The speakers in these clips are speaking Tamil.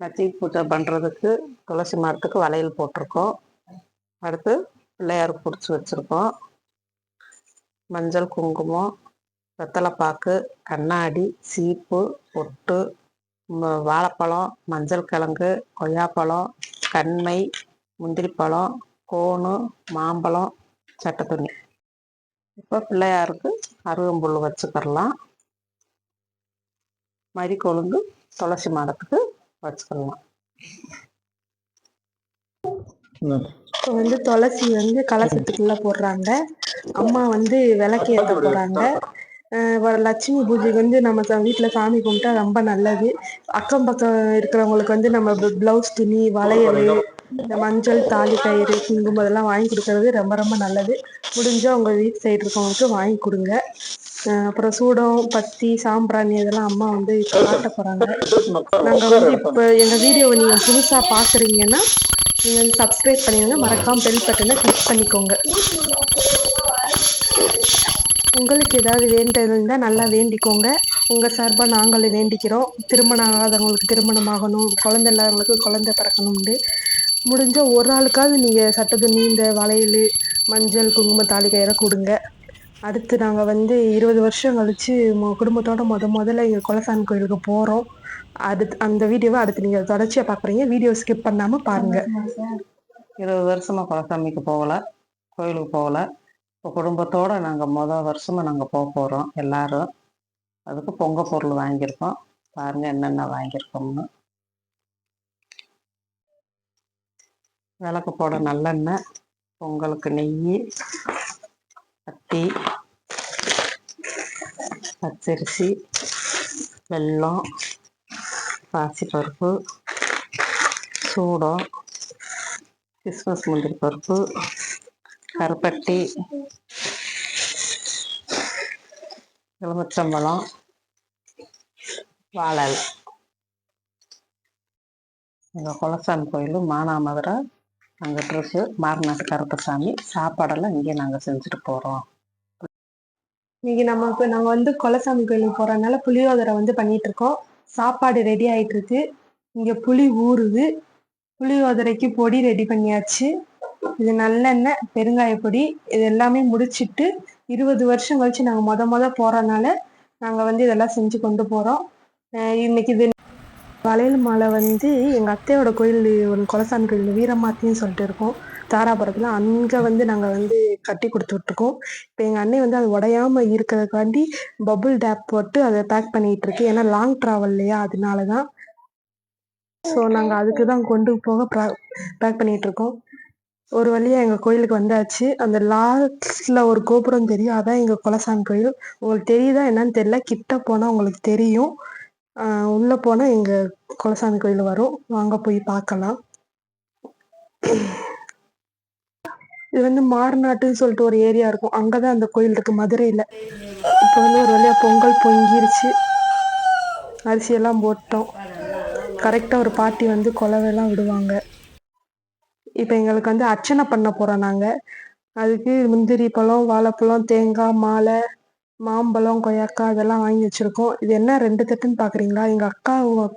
லட்சுமி பூஜை பண்ணுறதுக்கு துளசி மரத்துக்கு வளையல் போட்டிருக்கோம். அடுத்து பிள்ளையாருக்கு பிடிச்சி வச்சுருக்கோம். மஞ்சள் குங்குமம் வெத்தலைப்பாக்கு கண்ணாடி சீப்பு பொட்டு வாழைப்பழம் மஞ்சள் கிழங்கு கொய்யாப்பழம் கண்மை முந்திரி பழம் கோணு மாம்பழம் சட்டை துணி இப்போ பிள்ளையாருக்கு அருகம்புல் வச்சுக்கிறலாம் மறி கொழுந்து துளசி மாடத்துக்கு வச்சுக்கலாம் இப்போ வந்து துளசி வந்து கலசத்துக்குள்ள போடுறாங்க. அம்மா வந்து விளக்கு ஏற்ற போறாங்க. லட்சுமி பூஜைக்கு வந்து நம்ம வீட்ல சாமி கும்பிட்டா ரொம்ப நல்லது. அக்கம் பக்கம் இருக்கிறவங்களுக்கு வந்து நம்ம பிளவுஸ் துணி வளையல். இந்த மஞ்சள் தாலி கயிறு குங்குமம் இதெல்லாம் வாங்கி கொடுக்கறது ரொம்ப ரொம்ப நல்லது. முடிஞ்சா உங்க வீட்டு சைடு இருக்கவங்களுக்கு வாங்கி கொடுங்க. அப்புறம் சூடம் பத்தி சாம்பிராணி இதெல்லாம் அம்மா வந்து இப்போ காட்ட போறாங்க. நாங்க வந்து இப்ப எங்க வீடியோவை நீங்க புதுசா பாக்குறீங்கன்னா நீங்க வந்து சப்ஸ்கிரைப் பண்ணிடுங்க மறக்காம பெல் பட்டனை கிளிக் பண்ணிக்கோங்க. உங்களுக்கு ஏதாவது வேண்டது இருந்தால் நல்லா வேண்டிக்கோங்க. உங்கள் சார்பாக நாங்களும் வேண்டிக்கிறோம். திருமணம் ஆகாதவங்களுக்கு திருமணம் ஆகணும். குழந்தை இல்லாதவங்களுக்கு குழந்தை பிறக்கணும்னு. முடிஞ்ச ஒரு ஆளுக்காவது நீங்கள் சட்ட துணி இந்த வளையல் மஞ்சள் குங்குமம் தாலி கயிறை கொடுங்க. அடுத்து நாங்கள் வந்து இருபது வருஷம் கழிச்சு மொ குடும்பத்தோட முத முதல்ல எங்கள் குலசாமி கோயிலுக்கு போகிறோம் அடுத்து அந்த வீடியோவை அடுத்து நீங்கள் தொடர்ச்சியாக பார்க்குறீங்க வீடியோ ஸ்கிப் பண்ணாமல் பாருங்கள் இருபது வருஷமாக குலசாமிக்கு போகல கோயிலுக்கு போகல. இப்போ குடும்பத்தோடு நாங்கள் மொதல் வருஷமாக நாங்கள் போக போகிறோம் எல்லாரும். அதுக்கு பொங்க பொருள் வாங்கியிருக்கோம். பாருங்கள் என்னென்ன வாங்கியிருக்கோம்னு. விளக்கு போட நல்லெண்ணெய் பொங்கலுக்கு நெய் பத்தி பச்சரிசி வெல்லம் பாசிப்பருப்பு சூடம் கிறிஸ்மஸ் முந்திரி பருப்பு கருப்பட்டி எலுமிச்சம்பழம் வாழல் எங்கள் குலசாமி கோயில் மானாமதுரை அங்கே ட்ரெஸ்ஸு மாரநாட்டு கருப்பசாமி சாப்பாடெல்லாம் இங்கே நாங்கள் செஞ்சுட்டு போகிறோம் இன்னைக்கு நம்ம இப்போ நாங்கள் வந்து குலசாமி கோயிலுக்கு போகிறதுனால புளியோதரை வந்து பண்ணிட்டு இருக்கோம். சாப்பாடு ரெடி ஆயிட்டு இருக்கு. இங்கே புளி ஊறுது. புளியோதரைக்கு பொடி ரெடி பண்ணியாச்சு. இது நல்லெண்ணெய் பெருங்காய பொடி இது எல்லாமே முடிச்சிட்டு இருபது வருஷம் கழிச்சு நாங்கள் மொத மொத போகிறனால நாங்கள் வந்து இதெல்லாம் செஞ்சு கொண்டு போகிறோம் இன்னைக்கு இது வளையல் மாலை வந்து எங்கள் அத்தையோட கோயில் ஒரு குலசாமி கோயில் வீரமாத்தின்னு சொல்லிட்டு இருக்கோம். தாராபுரத்தில் அங்கே வந்து நாங்கள் வந்து கட்டி கொடுத்துட்ருக்கோம். இப்போ எங்கள் அண்ணன் வந்து அது உடையாம இருக்கிறதுக்காண்டி பபுள் டேப் போட்டு அதை பேக் பண்ணிகிட்டு இருக்கு ஏன்னா லாங் ட்ராவல் இல்லையா அதனால தான் ஸோ நாங்கள் அதுக்கு தான் கொண்டு போக பேக் பண்ணிகிட்டு இருக்கோம் ஒரு வழியாக எங்கள் கோயிலுக்கு வந்தாச்சு. அந்த லாஸ்டில் ஒரு கோபுரம் தெரியும். அதான் எங்கள் குலசாமி கோயில். உங்களுக்கு தெரியுதா என்னன்னு தெரியல. கிட்ட போனால் உங்களுக்கு தெரியும். உள்ள போனால் எங்கள் குலசாமி கோயில் வரும். வாங்க போய் பார்க்கலாம். இது வந்து மாறுநாட்டுன்னு சொல்லிட்டு ஒரு ஏரியா இருக்கும். அங்கதான் அந்த கோயில் இருக்கு. மதுரையில. இப்போ வந்து ஒரு வழியா பொங்கல் பொங்கிருச்சு. அரிசியெல்லாம் போட்டோம். கரெக்டா ஒரு பாட்டி வந்து குலவெல்லாம் விடுவாங்க. இப்போ எங்களுக்கு வந்து அர்ச்சனை பண்ண போறோம் நாங்க. அதுக்கு முந்திரி பழம் வாழைப்பழம் தேங்காய் மாலை மாம்பழம் கொய்யாக்காய் இதெல்லாம் வாங்கி வச்சிருக்கோம். இது என்ன ரெண்டு தட்டுன்னு பாக்குறீங்களா? எங்க அக்கா எங்கள்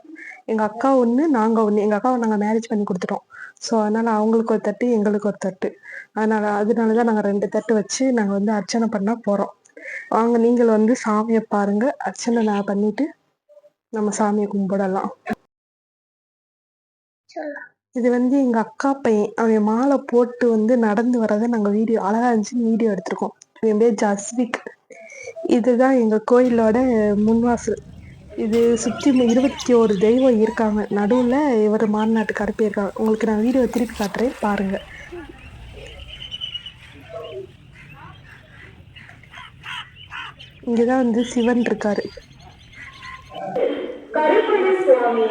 எங்க அக்கா ஒண்ணு நாங்க ஒண்ணு. எங்க அக்காவை நாங்க மேரேஜ் பண்ணி கொடுத்துட்டோம். ஸோ அதனால அவங்களுக்கு ஒரு தட்டு எங்களுக்கு ஒரு தட்டு. அதனால அதனாலதான் நாங்க ரெண்டு தட்டு வச்சு நாங்க வந்து அர்ச்சனை பண்ண போறோம். வாங்க நீங்கள் வந்து சாமியை பாருங்க. அர்ச்சனை நான் பண்ணிட்டு நம்ம சாமியை கும்பிடலாம். இது வந்து எங்க அக்கா பையன். அவன் மாலை போட்டு வந்து நடந்து வரதை நாங்க வீடியோ அழகா இருந்துச்சுன்னு வீடியோ எடுத்திருக்கோம். என் பேர் ஜஸ்விக். இதுதான் எங்க கோயிலோட முன்வாசல். இது சுத்தி இருபத்தி ஒரு தெய்வம் இருக்காங்க. நடுவுல இவர் மாநாட்டு கருப்பி இருக்காங்க. உங்களுக்கு நான் வீடியோ திருப்பி காட்டுறேன். பாருங்க. இங்கதான் வந்து சிவன் இருக்காரு. கருப்பண சுவாமி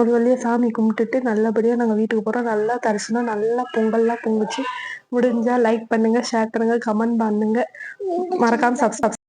ஒரு வழியா சாமி கும்பிட்டுட்டு நல்லபடியா நாங்க வீட்டுக்கு போறோம். நல்லா தரிசனம் நல்லா பொங்கல்லாம் பொங்குச்சு. முடிஞ்சா லைக் பண்ணுங்க ஷேர் பண்ணுங்க கமெண்ட் பண்ணுங்க. மறக்காம சப்ஸ்கிரைப்